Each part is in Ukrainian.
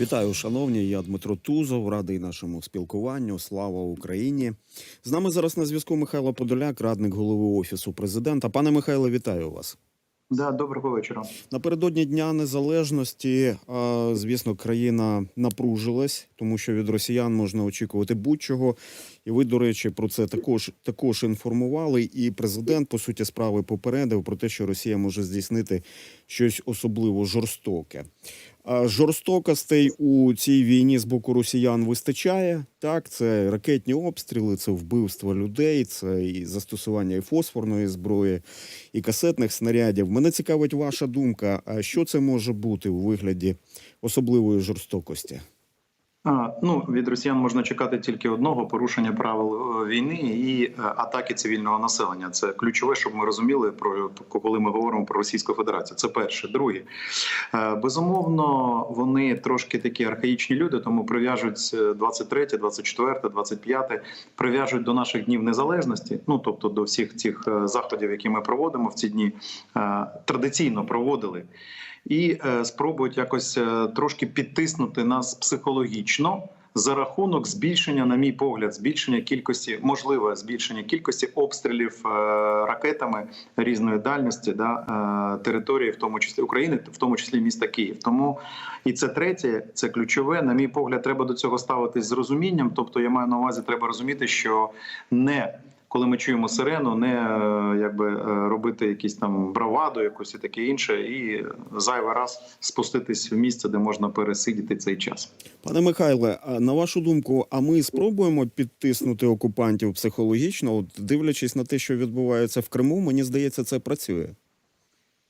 Вітаю, шановні. Я Дмитро Тузов, радий нашому спілкуванню. Слава Україні! З нами зараз на зв'язку Михайло Подоляк, радник голови офісу президента. Пане Михайло, вітаю вас. Да, доброго вечора. Напередодні Дня Незалежності, звісно, країна напружилась, тому що від росіян можна очікувати будь-чого. І ви, до речі, про це також також інформували. І президент, по суті, справи попередив про те, що Росія може здійснити щось особливо жорстоке. Жорстокостей у цій війні з боку росіян вистачає. Так, це ракетні обстріли, це вбивство людей, це і застосування і фосфорної зброї, і касетних снарядів. Мене цікавить ваша думка. А що це може бути у вигляді особливої жорстокості? Ну від росіян можна чекати тільки одного порушення правил е, війни і е, атаки цивільного населення. Це ключове, щоб ми розуміли про коли ми говоримо про Російську Федерацію. Це перше. Друге, Е, безумовно, вони трошки такі архаїчні люди, тому прив'яжуть 23, 24, 25, прив'яжуть до наших днів незалежності. Ну тобто до всіх цих заходів, які ми проводимо в ці дні, традиційно проводили. І е, спробують якось е, трошки підтиснути нас психологічно за рахунок збільшення, на мій погляд, збільшення кількості, можливе збільшення кількості обстрілів е, ракетами різної дальності да, території, в тому числі України, в тому числі міста Київ. Тому і це третє, це ключове. На мій погляд, треба до цього ставитись з розумінням. Тобто, я маю на увазі, треба розуміти, що не коли ми чуємо сирену, не е, якби е, робити якісь там браваду, якусь і таке інше, і зайвий раз спуститись в місце, де можна пересидіти цей час. Пане Михайле, а на вашу думку, а ми спробуємо підтиснути окупантів психологічно, от дивлячись на те, що відбувається в Криму, мені здається, це працює.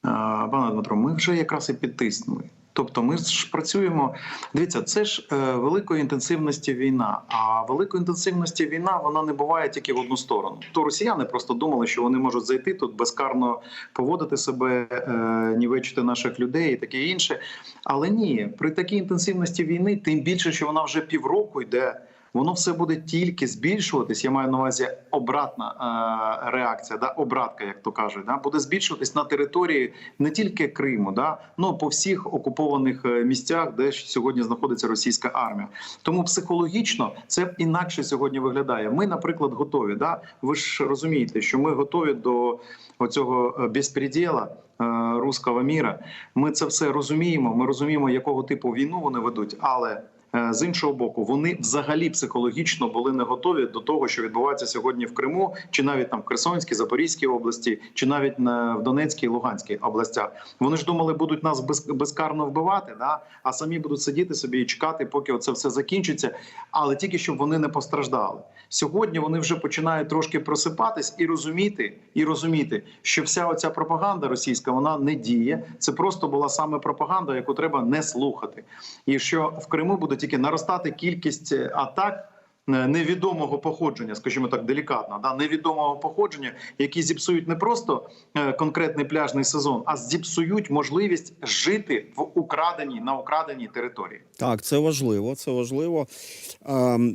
Пане Дмитро, ми вже якраз і підтиснули. Тобто, ми ж працюємо. Дивіться, це ж е, великої інтенсивності війна. А великої інтенсивності війна вона не буває тільки в одну сторону. То росіяни просто думали, що вони можуть зайти тут безкарно поводити себе, е, нівечити наших людей і таке інше. Але ні, при такій інтенсивності війни, тим більше, що вона вже півроку йде. Воно все буде тільки збільшуватись. Я маю на увазі обратна е, реакція, да обратка, як то кажуть, да буде збільшуватись на території не тільки Криму, да ну по всіх окупованих е, місцях, де сьогодні знаходиться російська армія. Тому психологічно це інакше сьогодні виглядає. Ми, наприклад, готові. Да, ви ж розумієте, що ми готові до оцього е, безпреділа руського міра. Ми це все розуміємо. Ми розуміємо, якого типу війну вони ведуть, але з іншого боку, вони взагалі психологічно були не готові до того, що відбувається сьогодні в Криму, чи навіть там в Херсонській, Запорізькій області, чи навіть на в Донецькій Луганській областях. Вони ж думали, будуть нас без, безкарно вбивати, да а самі будуть сидіти собі і чекати, поки це все закінчиться. Але тільки щоб вони не постраждали. Сьогодні вони вже починають трошки просипатись і розуміти, і розуміти, що вся оця пропаганда російська вона не діє. Це просто була саме пропаганда, яку треба не слухати, і що в Криму буде тільки наростати кількість е, атак. е, Невідомого походження, скажімо так, делікатно, да невідомого походження, які зіпсують не просто е, конкретний пляжний сезон, а зіпсують можливість жити в украденій на украденій території. Так, це важливо. Це важливо.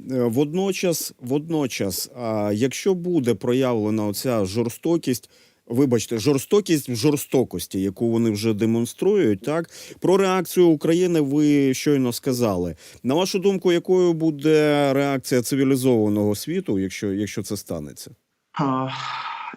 Водночас, водночас, якщо буде проявлена оця жорстокість. Вибачте, жорстокість в жорстокості, яку вони вже демонструють, так про реакцію України ви щойно сказали. На вашу думку, якою буде реакція цивілізованого світу, якщо, якщо це станеться?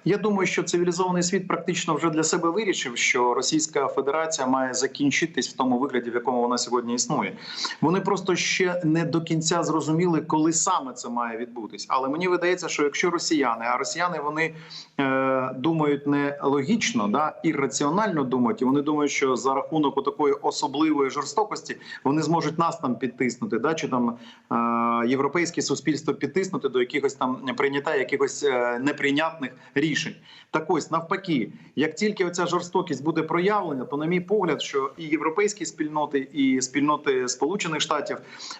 Я думаю, що цивілізований світ практично вже для себе вирішив, що Російська Федерація має закінчитись в тому вигляді, в якому вона сьогодні існує. Вони просто ще не до кінця зрозуміли, коли саме це має відбутись. Але мені видається, що якщо росіяни, а росіяни вони е, думають не логічно, да і раціонально думають, і вони думають, що за рахунок такої особливої жорстокості вони зможуть нас там підтиснути, да чи там е, європейське суспільство підтиснути до якихось там прийняття якихось е, неприйнятних рішень. Так ось навпаки, як тільки оця жорстокість буде проявлена, то на мій погляд, що і європейські спільноти, і спільноти Сполучених Штатів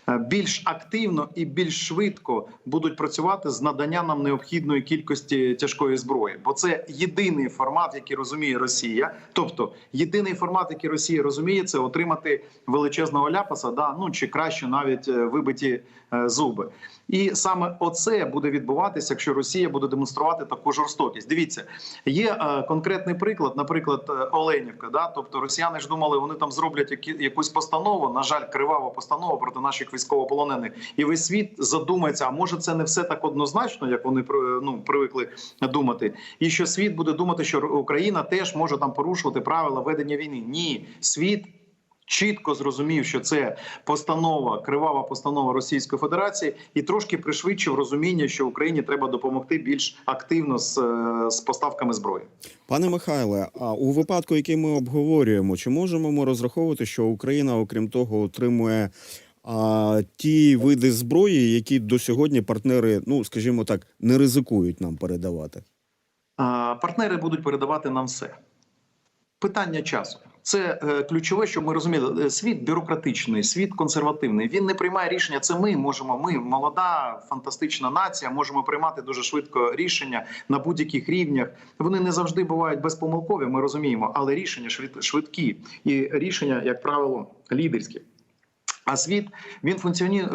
е, більш активно і більш швидко будуть працювати з наданням нам необхідної кількості тяжкої зброї, бо це єдиний формат, який розуміє Росія. Тобто, єдиний формат, який Росія розуміє, це отримати величезного ляпаса, да ну чи краще навіть е, вибиті зуби. І саме оце буде відбуватися, якщо Росія буде демонструвати таку жорстокість. Дивіться, є е, конкретний приклад, наприклад, е, Оленівка. Да? Тобто росіяни ж думали, вони там зроблять якусь постанову. На жаль, криваву постанову проти наших військовополонених, і весь світ задумається. А може, це не все так однозначно, як вони ну, привикли думати, і що світ буде думати, що Україна теж може там порушувати правила ведення війни. Ні, світ. Чітко зрозумів, що це постанова, кривава постанова Російської Федерації, і трошки пришвидшив розуміння, що Україні треба допомогти більш активно з, е, з поставками зброї. Пане Михайле, а у випадку, який ми обговорюємо, чи можемо ми розраховувати, що Україна, окрім того, отримує а, ті види зброї, які до сьогодні партнери, ну скажімо так, не ризикують нам передавати? А, Партнери будуть передавати нам все. Питання часу. Це е, ключове, щоб ми розуміли. Е, Світ бюрократичний, світ консервативний. Він не приймає рішення. Це ми можемо. Ми молода, фантастична нація, можемо приймати дуже швидко рішення на будь-яких рівнях. Вони не завжди бувають безпомилкові. Ми розуміємо, але рішення швид- швидкі і рішення, як правило, лідерські. А світ він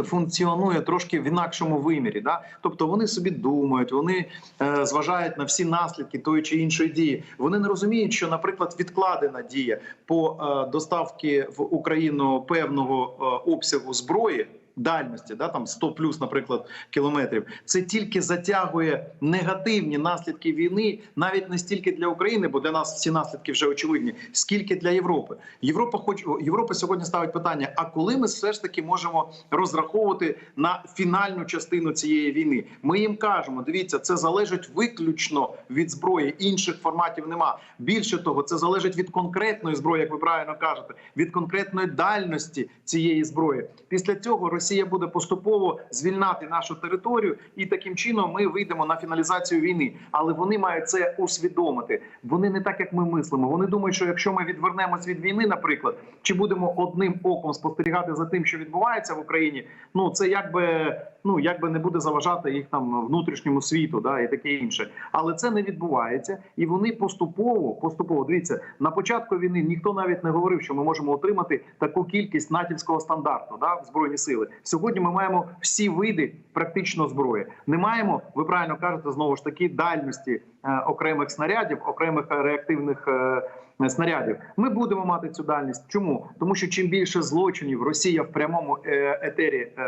функціонує, трошки в інакшому вимірі. Да? Тобто вони собі думають, вони е, зважають на всі наслідки тої чи іншої дії. Вони не розуміють, що, наприклад, відкладена дія по е, доставки в Україну певного е, обсягу зброї. Дальності, да там 100 плюс, наприклад, кілометрів. Це тільки затягує негативні наслідки війни, навіть не стільки для України, бо для нас всі наслідки вже очевидні, скільки для Європи. Європа хоч Європа сьогодні ставить питання: а коли ми все ж таки можемо розраховувати на фінальну частину цієї війни? Ми їм кажемо: дивіться, це залежить виключно від зброї, інших форматів нема. Більше того, це залежить від конкретної зброї, як ви правильно кажете, від конкретної дальності цієї зброї. Після цього Росія буде поступово звільняти нашу територію, і таким чином ми вийдемо на фіналізацію війни. Але вони мають це усвідомити. Вони не так, як ми мислимо. Вони думають, що якщо ми відвернемось від війни, наприклад, чи будемо одним оком спостерігати за тим, що відбувається в Україні, ну це якби ну якби не буде заважати їх там внутрішньому світу, да і таке інше. Але це не відбувається, і вони поступово, поступово дивіться на початку війни. Ніхто навіть не говорив, що ми можемо отримати таку кількість натівського стандарту, да в збройні сили. Сьогодні ми маємо всі види практично зброї. Не маємо, ви правильно кажете, знову ж таки дальності окремих снарядів, окремих е, реактивних. е, Снарядів ми будемо мати цю дальність. Чому тому, що чим більше злочинів Росія в прямому е, етері е,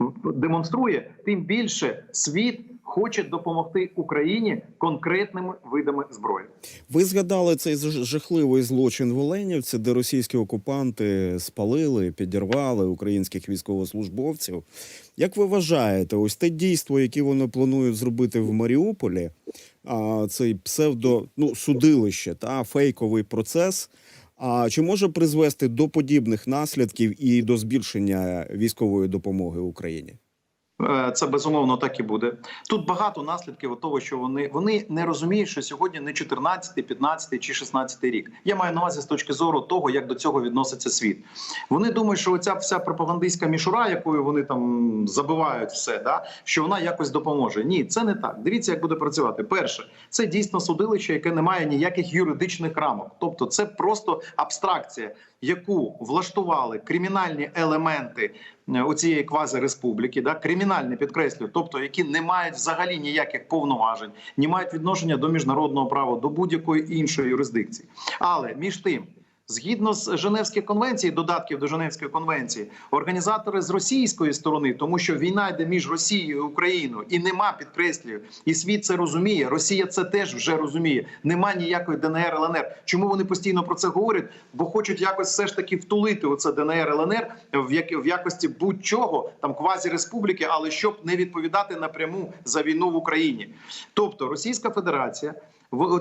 е, демонструє, тим більше світ хоче допомогти Україні конкретними видами зброї. Ви згадали цей жахливий злочин в Оленівці, де російські окупанти спалили, підірвали українських військовослужбовців. Як ви вважаєте, ось те дійство, яке вони планують зробити в Маріуполі, а, цей псевдо ну, судилище та фейковий процес? А чи може призвести до подібних наслідків і до збільшення військової допомоги Україні? Е, Це безумовно так і буде. Тут багато наслідків від того, що вони вони не розуміють, що сьогодні не 14, 15 чи 16 рік. Я маю на увазі з точки зору того, як до цього відноситься світ. Вони думають, що оця вся пропагандистська мішура, якою вони там забивають все, да що вона якось допоможе. Ні, це не так. Дивіться, як буде працювати. Перше, це дійсно судилище, яке не має ніяких юридичних рамок. Тобто, це просто абстракція, яку влаштували кримінальні елементи у цієї квазиреспубліки, да, кримінальні підкреслюю, тобто які не мають взагалі ніяких повноважень, не мають відношення до міжнародного права, до будь-якої іншої юрисдикції. Але між тим. Згідно з Женевських конвенцій, додатків до Женевської конвенції, організатори з російської сторони, тому що війна йде між Росією і Україною, і нема підкреслюю, і світ це розуміє. Росія це теж вже розуміє. Нема ніякої ДНР ЛНР. Чому вони постійно про це говорять? Бо хочуть якось все ж таки втулити оце ДНР ЛНР в як в якості будь-чого там квазі-республіки, але щоб не відповідати напряму за війну в Україні. Тобто Російська Федерація.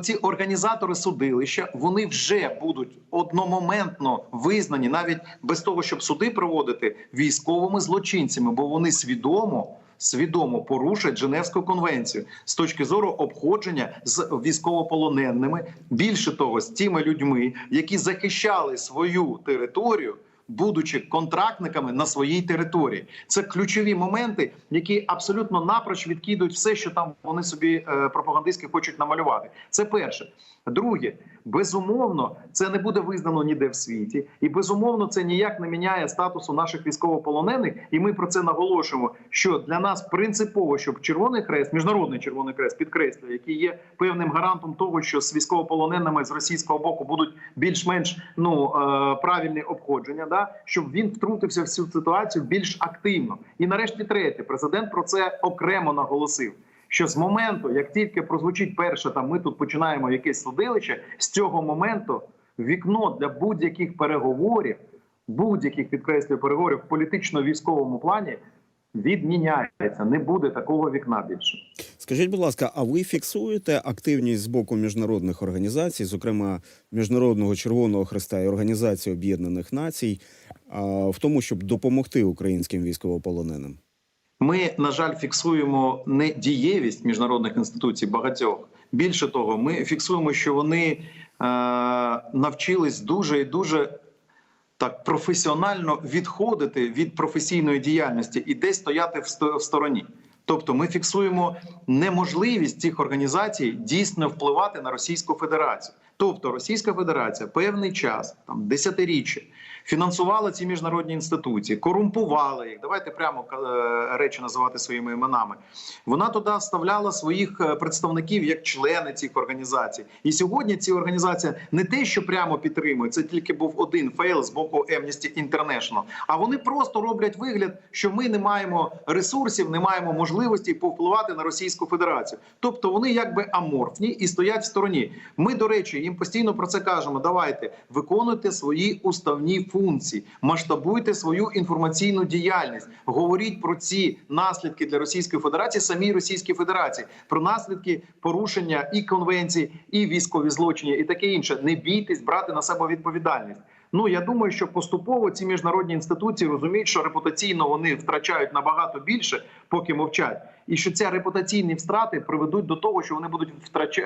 Ці організатори судилища вони вже будуть одномоментно визнані, навіть без того, щоб суди проводити військовими злочинцями, бо вони свідомо. Свідомо порушать Женевську конвенцію з точки зору обходження з військовополоненими. Більше того, з тими людьми, які захищали свою територію будучи контрактниками на своїй території. Це ключові моменти, які абсолютно напроч відкидують все, що там вони собі е, пропагандистськи хочуть намалювати. Це перше. Друге, безумовно, це не буде визнано ніде в світі, і безумовно, це ніяк не міняє статусу наших військовополонених. І ми про це наголошуємо. Що для нас принципово, щоб Червоний Хрест, міжнародний Червоний Хрест, підкреслює, який є певним гарантом того, що з військовополоненими з російського боку будуть більш-менш ну е, правильні обходження, да щоб він втрутився в цю ситуацію більш активно. І нарешті, третє, президент про це окремо наголосив. Що з моменту, як тільки прозвучить перше, там ми тут починаємо якесь судилище, з цього моменту вікно для будь-яких переговорів, будь-яких підкреслюю переговорів в політично-військовому плані відміняється. Не буде такого вікна більше. Скажіть, будь ласка, а ви фіксуєте активність з боку міжнародних організацій, зокрема Міжнародного Червоного Хреста і Організації Об'єднаних Націй, в тому, щоб допомогти українським військовополоненим? Ми, на жаль, фіксуємо не дієвість міжнародних інституцій багатьох. Більше того, ми фіксуємо, що вони е, навчились дуже і дуже так професіонально відходити від професійної діяльності і десь стояти в стороні. Тобто, ми фіксуємо неможливість цих організацій дійсно впливати на Російську Федерацію. Тобто, Російська Федерація певний час, там десятиріччя, фінансувала ці міжнародні інституції, корумпувала їх. Давайте прямо е, речі називати своїми іменами. Вона туди вставляла своїх е, представників як члени цих організацій. І сьогодні ці організації не те, що прямо підтримують, це тільки був один фейл з боку Amnesty International, А вони просто роблять вигляд, що ми не маємо ресурсів, не маємо можливості повпливати на Російську Федерацію. Тобто вони якби аморфні і стоять в стороні. Ми, до речі, їм постійно про це кажемо. Давайте виконуйте свої уставні функції, масштабуйте свою інформаційну діяльність, говоріть про ці наслідки для Російської Федерації, самій Російській Федерації, про наслідки порушення і конвенції, і військові злочини, і таке інше. Не бійтесь брати на себе відповідальність. Ну я думаю, що поступово ці міжнародні інституції розуміють, що репутаційно вони втрачають набагато більше, поки мовчать, і що ці репутаційні втрати приведуть до того, що вони будуть втрач... е,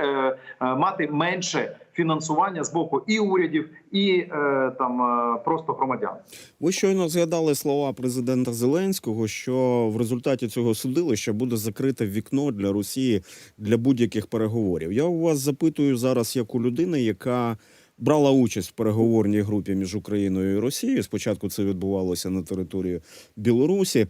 е, мати менше фінансування з боку і урядів, і е, там просто громадян. Ви щойно згадали слова президента Зеленського, що в результаті цього судилища буде закрите вікно для Росії для будь-яких переговорів. Я у вас запитую зараз, як у людини, яка брала участь в переговорній групі між Україною і Росією. Спочатку це відбувалося на території Білорусі.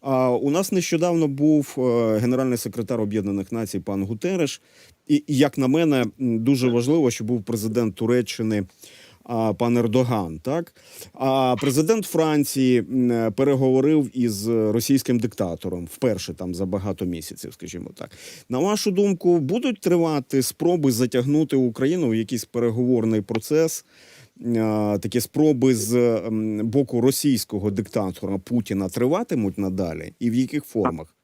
А у нас нещодавно був е, генеральний секретар Об'єднаних Націй пан Гутереш. І як на мене, дуже важливо, що був президент Туреччини пан Ердоган. Так а президент Франції переговорив із російським диктатором вперше там за багато місяців, скажімо так. На вашу думку, будуть тривати спроби затягнути Україну в якийсь переговорний процес? Такі спроби з боку російського диктатора Путіна триватимуть надалі, і в яких формах?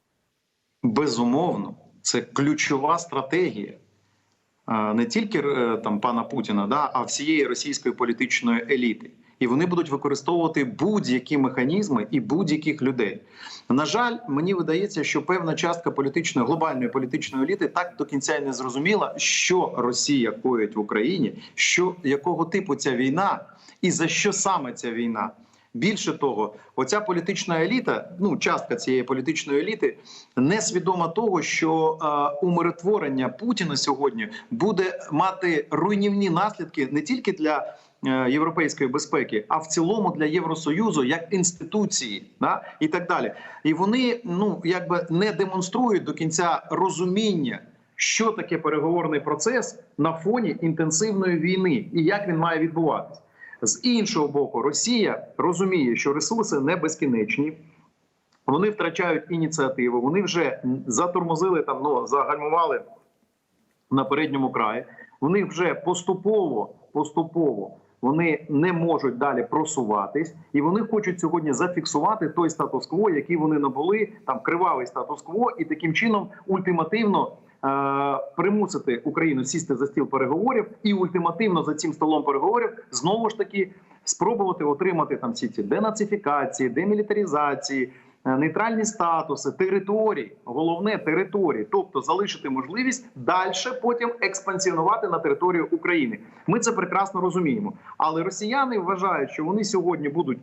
Безумовно, це ключова стратегія не тільки е, там пана Путіна, да, а всієї російської політичної еліти. І вони будуть використовувати будь-які механізми і будь-яких людей. На жаль, мені видається, що певна частка політичної глобальної політичної еліти так до кінця і не зрозуміла, що Росія коїть в Україні, що якого типу ця війна, і за що саме ця війна. Більше того, оця політична еліта, ну частка цієї політичної еліти, не свідома того, що е, умиротворення Путіна сьогодні буде мати руйнівні наслідки не тільки для е, європейської безпеки, а в цілому для Євросоюзу як інституції, да? і так далі. І вони ну якби не демонструють до кінця розуміння. Що таке переговорний процес на фоні інтенсивної війни і як він має відбуватись? З іншого боку, Росія розуміє, що ресурси не безкінечні. Вони втрачають ініціативу. Вони вже затормозили там, ну загальмували на передньому краї. Вони вже поступово, поступово вони не можуть далі просуватись, і вони хочуть сьогодні зафіксувати той статус-кво, який вони набули, там кривавий статус-кво, і таким чином ультимативно примусити Україну сісти за стіл переговорів, і ультимативно за цим столом переговорів знову ж таки спробувати отримати там всі ці денацифікації, демілітаризації. е, нейтральні статуси, території, головне території, тобто залишити можливість далі потім експансіонувати на територію України. Ми це прекрасно розуміємо. Але росіяни вважають, що вони сьогодні будуть е,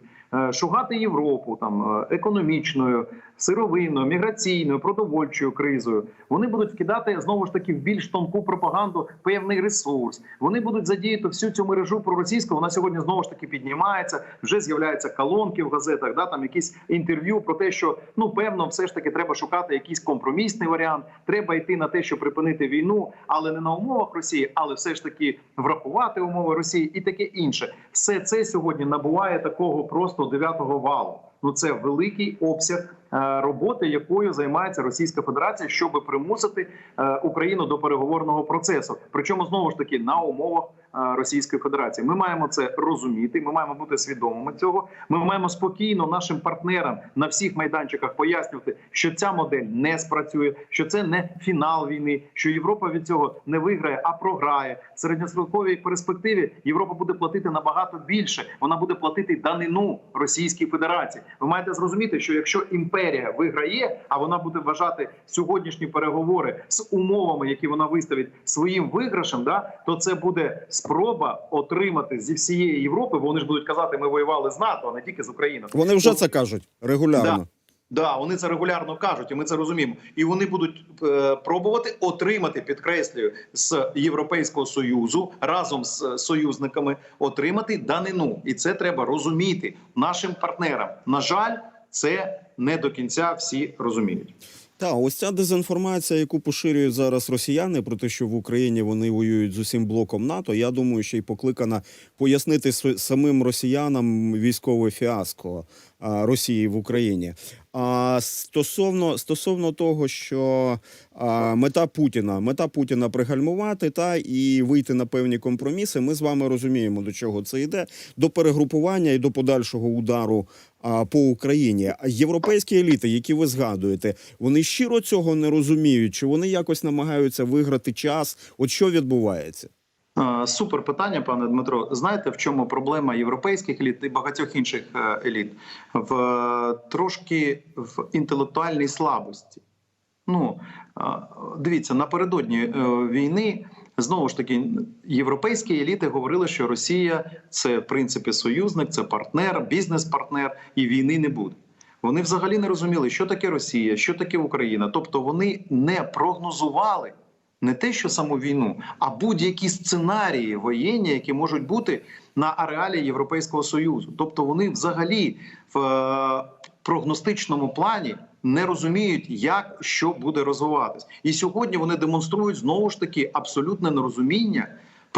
шугати Європу там е, економічною, сировинною, міграційною, продовольчою кризою. Вони будуть вкидати знову ж таки в більш тонку пропаганду певний ресурс. Вони будуть задіяти всю цю мережу проросійську. Вона сьогодні знову ж таки піднімається. Вже з'являються колонки в газетах, да там якісь інтерв'ю про те, що ну певно, все ж таки треба шукати якийсь компромісний варіант. Треба йти на те, щоб припинити війну, але не на умовах Росії, але все ж таки врахувати умови Росії і таке інше. Все це сьогодні набуває такого просто дев'ятого валу. Ну це великий обсяг е, роботи, якою займається Російська Федерація, щоб примусити е, Україну до переговорного процесу. Причому знову ж таки на умовах Російської Федерації. Ми маємо це розуміти. Ми маємо бути свідомими цього. Ми маємо спокійно нашим партнерам на всіх майданчиках пояснювати, що ця модель не спрацює, що це не фінал війни, що Європа від цього не виграє, а програє. В середньостроковій перспективі Європа буде платити набагато більше. Вона буде платити данину Російській Федерації. Ви маєте зрозуміти, що якщо імперія виграє, а вона буде вважати сьогоднішні переговори з умовами, які вона виставить своїм виграшем, да то це буде спроба отримати зі всієї Європи. Бо вони ж будуть казати, ми воювали з НАТО, а не тільки з Україною. Вони вже це кажуть регулярно. Да, вони це регулярно кажуть, і ми це розуміємо. І вони будуть е, пробувати отримати, підкреслюю, з Європейського союзу разом з союзниками отримати данину, і це треба розуміти нашим партнерам. На жаль, це не до кінця всі розуміють. Та ось ця дезінформація, яку поширюють зараз росіяни, про те, що в Україні вони воюють з усім блоком НАТО. Я думаю, що й покликана пояснити самим росіянам військове фіаско Росії в Україні. А стосовно стосовно того, що а, мета Путіна, мета Путіна пригальмувати та і вийти на певні компроміси. Ми з вами розуміємо, до чого це йде до перегрупування і до подальшого удару по Україні. Європейські еліти, які ви згадуєте, вони щиро цього не розуміють, чи вони якось намагаються виграти час? От що відбувається? Супер питання, пане Дмитро. Знаєте, в чому проблема європейських еліт і багатьох інших е, еліт? В е, трошки в інтелектуальній слабості. Ну дивіться, напередодні е, війни знову ж таки європейські еліти говорили, що Росія це в принципі союзник, це партнер, бізнес-партнер, і війни не буде. Вони взагалі не розуміли, що таке Росія, що таке Україна. Тобто вони не прогнозували не те, що саму війну, а будь-які сценарії воєнні, які можуть бути на ареалі Європейського союзу. Тобто вони взагалі в е, прогностичному плані не розуміють, як що буде розвиватись. І сьогодні вони демонструють знову ж таки абсолютне нерозуміння.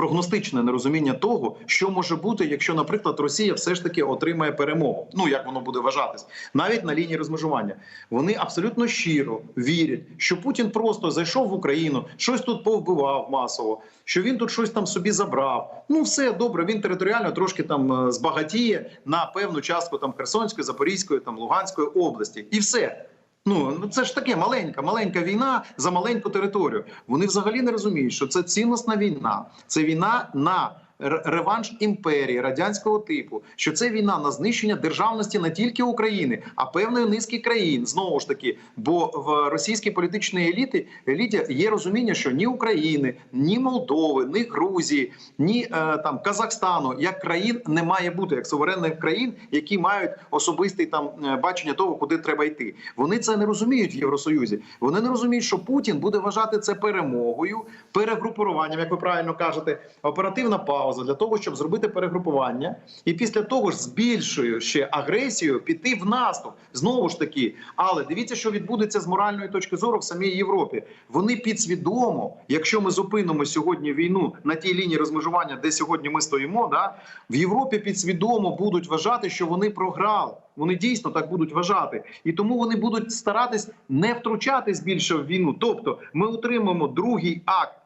Прогностичне нерозуміння того, що може бути, якщо, наприклад, Росія все ж таки отримає перемогу. Ну як воно буде вважатись, навіть на лінії розмежування. Вони абсолютно щиро вірять, що Путін просто зайшов в Україну, щось тут повбивав масово, що він тут щось там собі забрав. Ну все добре. Він територіально трошки там е, збагатіє на певну частку там Херсонської, Запорізької, там Луганської області, і все. Ну це ж таке маленька, маленька війна за маленьку територію. Вони взагалі не розуміють, що це цінностна війна, це війна на реванш імперії радянського типу, що це війна на знищення державності не тільки України, а певної низки країн. Знову ж таки, бо в російській політичній еліті еліті є розуміння, що ні України, ні Молдови, ні Грузії, ні е, там Казахстану як країн не має бути як суверенних країн, які мають особистий там е, бачення того, куди треба йти. Вони це не розуміють в Євросоюзі. Вони не розуміють, що Путін буде вважати це перемогою, перегрупуванням, як ви правильно кажете, оперативна пауза для того, щоб зробити перегрупування, і після того ж збільшує ще агресію піти в наступ. Знову ж таки, але дивіться, що відбудеться з моральної точки зору в самій Європі. Вони підсвідомо, якщо ми зупинимо сьогодні війну на тій лінії розмежування, де сьогодні ми стоїмо, да в Європі підсвідомо будуть вважати, що вони програли. Вони дійсно так будуть вважати, і тому вони будуть старатись не втручатись більше в війну. Тобто, ми отримаємо другий акт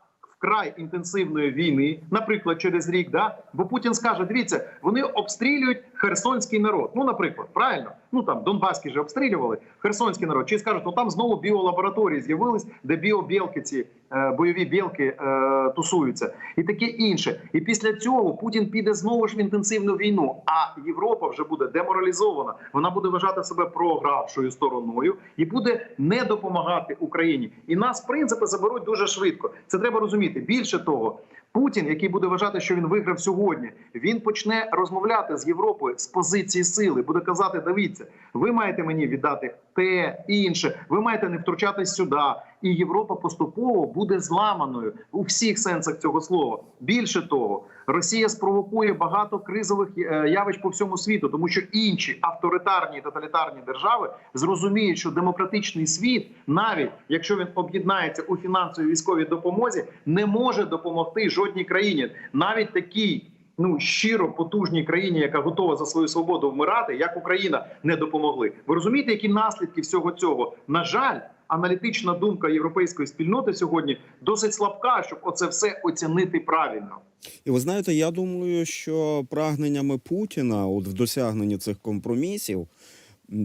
вкрай інтенсивної війни, наприклад, через рік, да? Бо Путін скаже: дивіться, вони обстрілюють херсонський народ. Ну, наприклад, правильно, ну там Донбаський же обстрілювали херсонський народ. Чи скажуть, ну там знову біолабораторії з'явились, де біобілки ці е, бойові білки е, тусуються, і таке інше. І після цього Путін піде знову ж в інтенсивну війну. А Європа вже буде деморалізована. Вона буде вважати себе програвшою стороною і буде не допомагати Україні. І нас, в принципі, заберуть дуже швидко. Це треба розуміти. Більше того. Путін, який буде вважати, що він виграв сьогодні, він почне розмовляти з Європою з позиції сили. Буде казати: дивіться, ви маєте мені віддати те інше, ви маєте не втручатись сюди. І Європа поступово буде зламаною у всіх сенсах цього слова. Більше того, Росія спровокує багато кризових е, явищ по всьому світу, тому що інші авторитарні і тоталітарні держави зрозуміють, що демократичний світ, навіть якщо він об'єднається у фінансовій військовій допомозі, не може допомогти жодній країні, навіть такій. Ну щиро потужній країні, яка готова за свою свободу вмирати, як Україна не допомогли. Ви розумієте, які наслідки всього цього? На жаль, аналітична думка європейської спільноти сьогодні досить слабка, щоб оце все оцінити правильно. І ви знаєте, я думаю, що прагненнями Путіна, от в досягненні цих компромісів,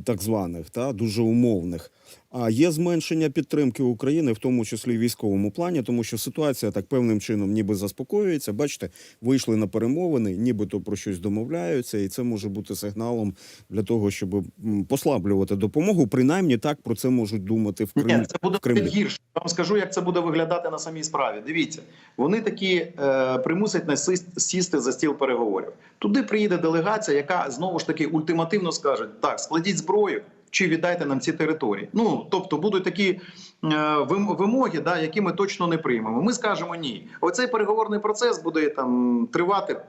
так званих, та дуже умовних, а є зменшення підтримки України, в тому числі військовому плані, тому що ситуація так певним чином ніби заспокоюється. Бачите, вийшли на перемовини, нібито про щось домовляються, і це може бути сигналом для того, щоб послаблювати допомогу. Принаймні так про це можуть думати в Криму. Ні, це буде в Кремлі. гірше. Я вам скажу, як це буде виглядати на самій справі. Дивіться, вони такі е, примусять нас сіс- сісти за стіл переговорів. Туди приїде делегація, яка знову ж таки ультимативно скаже: так, складіть зброю. Чи віддайте нам ці території? Ну тобто будуть такі е, вимоги, да, які ми точно не приймемо. Ми скажемо ні. Оцей переговорний процес буде там тривати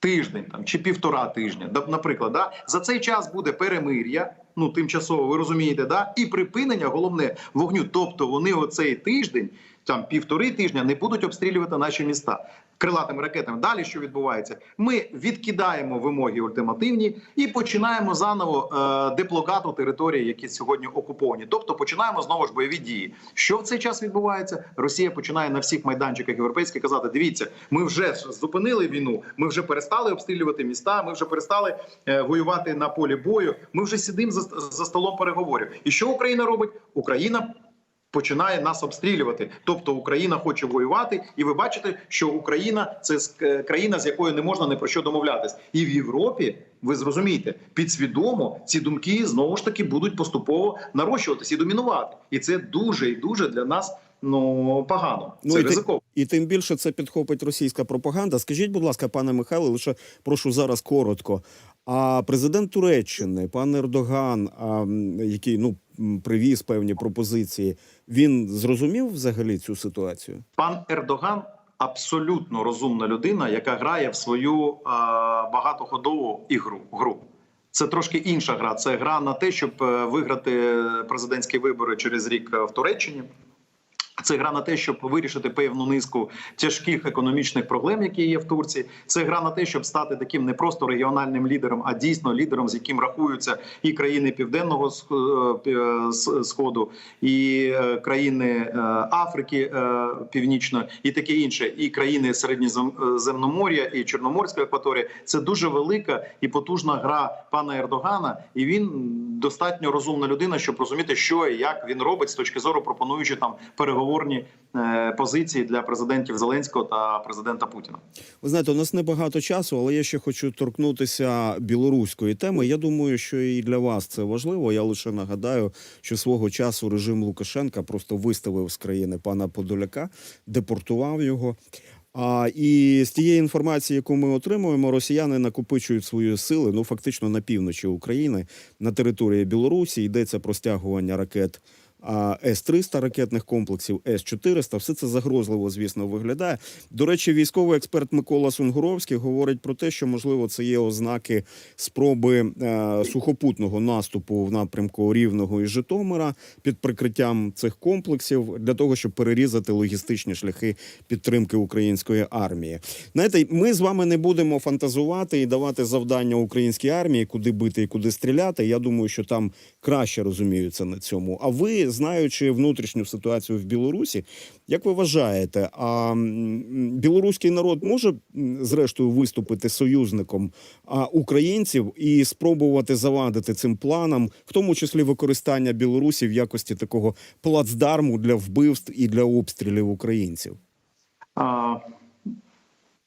тиждень там чи півтора тижня. Наприклад, да за цей час буде перемир'я. Ну тимчасово, ви розумієте, да і припинення головне вогню. Тобто вони оцей тиждень, там півтори тижня, не будуть обстрілювати наші міста крилатими ракетами. Далі що відбувається? Ми відкидаємо вимоги ультимативні і починаємо заново е, деблокаду території, які сьогодні окуповані. Тобто починаємо знову ж бойові дії. Що в цей час відбувається? Росія починає на всіх майданчиках європейських казати: дивіться, ми вже зупинили війну, ми вже перестали обстрілювати міста, ми вже перестали е, воювати на полі бою. Ми вже сидимо за, за столом переговорів. І що Україна робить? Україна починає нас обстрілювати. Тобто Україна хоче воювати, і ви бачите, що Україна це е, країна, з якою не можна ні про що домовлятись. І в Європі ви зрозумієте, підсвідомо ці думки знову ж таки будуть поступово нарощуватися і домінувати. І це дуже і дуже для нас ну погано. Це Ну, і ризиково. І тим більше це підхопить російська пропаганда. Скажіть, будь ласка, пане Михайло, лише прошу зараз коротко. А президент Туреччини, пан Ердоган, а, який ну привіз певні пропозиції, він зрозумів взагалі цю ситуацію? Пан Ердоган абсолютно розумна людина, яка грає в свою е, багатоходову ігру. гру. Це трошки інша гра. Це гра на те, щоб е, виграти президентські вибори через рік е, в Туреччині. Це гра на те, щоб вирішити певну низку тяжких економічних проблем, які є в Турції. Це гра на те, щоб стати таким не просто регіональним лідером, а дійсно лідером, з яким рахуються і країни Південного е, С- Сходу, і е, країни е, Африки е, Північної, і таке інше, і країни Середньоземномор'я, і Чорноморської акваторії. Це дуже велика і потужна гра пана Ердогана, і він достатньо розумна людина, щоб розуміти, що і як він робить з точки зору, пропонуючи там переговорні е, позиції для президентів Зеленського та президента Путіна. Ви знаєте, у нас небагато часу, але я ще хочу торкнутися білоруської теми. Я думаю, що і для вас це важливо. Я лише нагадаю, що свого часу режим Лукашенка просто виставив з країни пана Подоляка, депортував його. А і з тієї інформації, яку ми отримуємо, росіяни накопичують свої сили ну фактично на півночі України на території Білорусі. Йдеться про стягування ракет. А, С-300 ракетних комплексів, С-400, все це загрозливо, звісно, виглядає. До речі, військовий експерт Микола Сунгуровський говорить про те, що можливо це є ознаки спроби е, сухопутного наступу в напрямку Рівного і Житомира під прикриттям цих комплексів для того, щоб перерізати логістичні шляхи підтримки української армії. Знаєте, ми з вами не будемо фантазувати і давати завдання українській армії, куди бити і куди стріляти. Я думаю, що там краще розуміються на цьому. А ви знаючи внутрішню ситуацію в Білорусі, як ви вважаєте, а білоруський народ може зрештою виступити союзником українців і спробувати завадити цим планам, в тому числі використання Білорусі в якості такого плацдарму для вбивств і для обстрілів українців?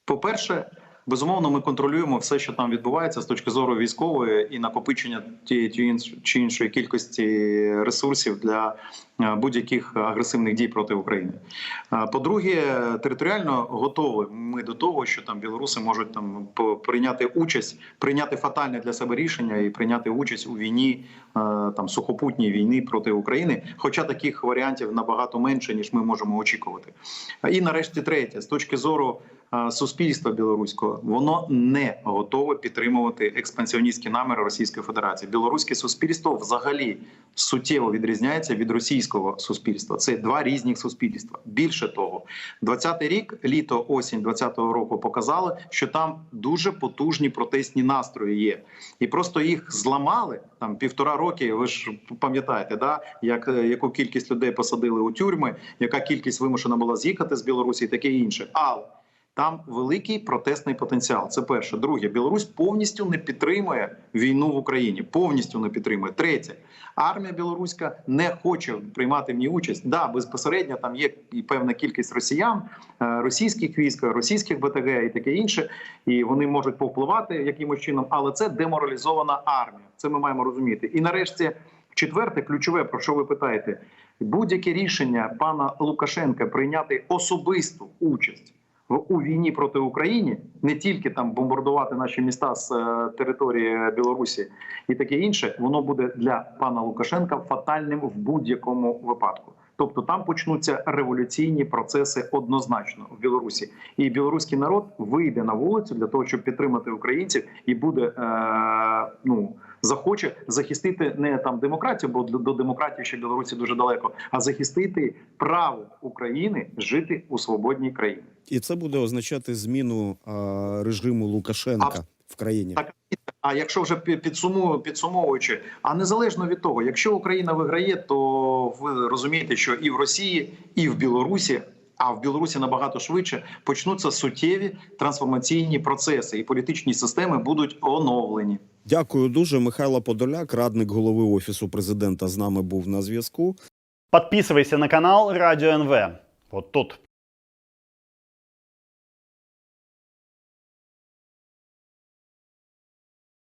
По-перше, безумовно, ми контролюємо все, що там відбувається з точки зору військової і накопичення тієї чи іншої кількості ресурсів для е, будь-яких агресивних дій проти України. По-друге, територіально готові ми до того, що там білоруси можуть там прийняти участь, прийняти фатальне для себе рішення і прийняти участь у війні, е, там сухопутній війні проти України. Хоча таких варіантів набагато менше ніж ми можемо очікувати. І нарешті третє, з точки зору е, суспільства білоруського, воно не готове підтримувати експансіоністські наміри Російської Федерації. Білоруське суспільство взагалі суттєво відрізняється від російського суспільства. Це два різних суспільства. Більше того, 20-й рік, літо, осінь 20-го року показали, що там дуже потужні протестні настрої є, і просто їх зламали там півтора роки. Ви ж пам'ятаєте, да як е, яку кількість людей посадили у тюрми, яка кількість вимушена була з'їхати з Білорусі, і таке інше. Але там великий протестний потенціал. Це перше. Друге, Білорусь повністю не підтримує війну в Україні. Повністю не підтримує. Третє, армія білоруська не хоче приймати в ній участь. Да, безпосередньо там є і певна кількість росіян, е, російських військ, російських БТГ і таке інше. І вони можуть повпливати якимось чином, але це деморалізована армія. Це ми маємо розуміти. І нарешті, четверте, ключове, про що ви питаєте, будь-яке рішення пана Лукашенка прийняти особисту участь у війні проти України, не тільки там бомбардувати наші міста з е, території Білорусі і таке інше, воно буде для пана Лукашенка фатальним в будь-якому випадку. Тобто там почнуться революційні процеси однозначно в Білорусі, і білоруський народ вийде на вулицю для того, щоб підтримати українців, і буде е, ну захоче захистити не там демократію, бо до демократії ще Білорусі дуже далеко, а захистити право України жити у свободній країні. І це буде означати зміну а, режиму Лукашенка А- в країні. Так, А якщо вже пі- підсумовуючи, а незалежно від того, якщо Україна виграє, то ви розумієте, що і в Росії, і в Білорусі. А в Білорусі набагато швидше почнуться суттєві трансформаційні процеси, і політичні системи будуть оновлені. Дякую дуже. Михайло Подоляк, радник голови офісу президента, з нами був на зв'язку. Подписывайся на канал Радио НВ. Вот тут.